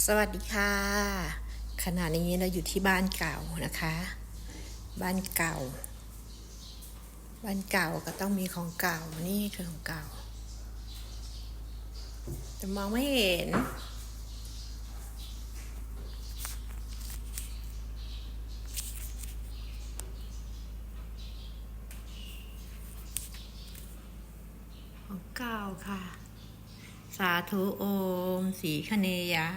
สวัสดีค่ะ ขณะนี้เราอยู่ที่บ้านเก่านะคะ บ้านเก่า บ้านเก่าก็ต้องมีของเก่านี่คือของเก่า แต่มองไม่เห็น ของเก่าค่ะ สาธุโอมสีคเนยะ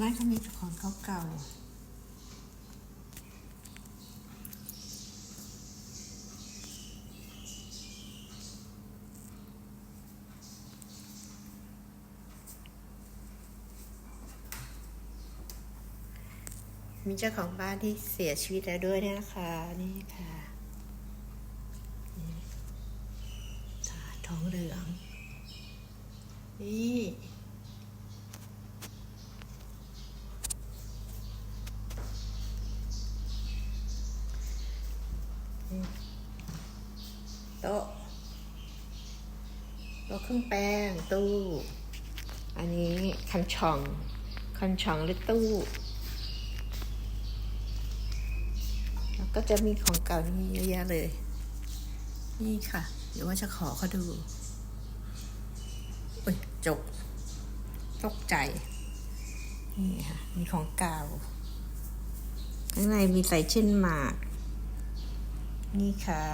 บ้านเขามีแต่ของเก่าๆมีเจ้าของบ้านที่เสียชีวิตแล้วด้วยนะคะนี่ค่ะสาทองเหลือง นี่ โต๊ะโต๊ะเครื่องแป้งตู้ อันนี้คันช่องคันช่องหรือตู้ แล้วก็จะมีของเก่านี่เยอะแยะเลย นี่ค่ะ เดี๋ยวว่าจะขอเขาดูอุ้ยจบตกใจ นี่ค่ะ มีของเก่าข้างในมีใส่เช่นหมาก นี่ค่ะ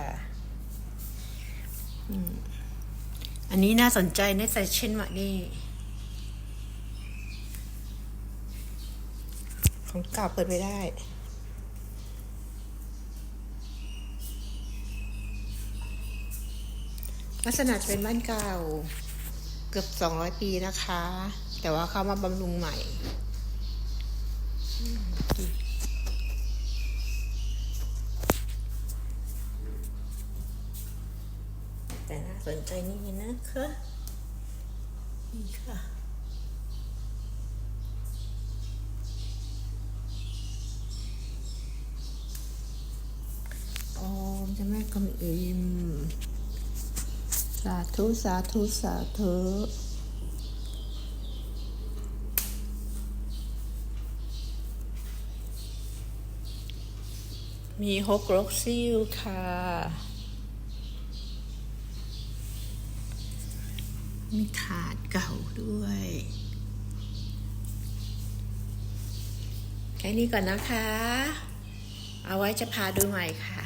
อันนี้น่าสนใจในใส่เช่นมากนี่ของเก่าเปิดไม่ได้ลักษณะจะเป็นบ้านเก่าเกือบสองร้อยปีนะคะ แต่ว่าเขามาบำรุงใหม่ แต่น่าสนใจนี่นะคะนี่ค่ะโอมจะแม่กำอิมสาธุ สาธุ สาธุมีฮกรกซิลค่ะ มีถาดเก่าด้วย แค่นี้ก่อนนะคะ เอาไว้จะพาดูใหม่ค่ะ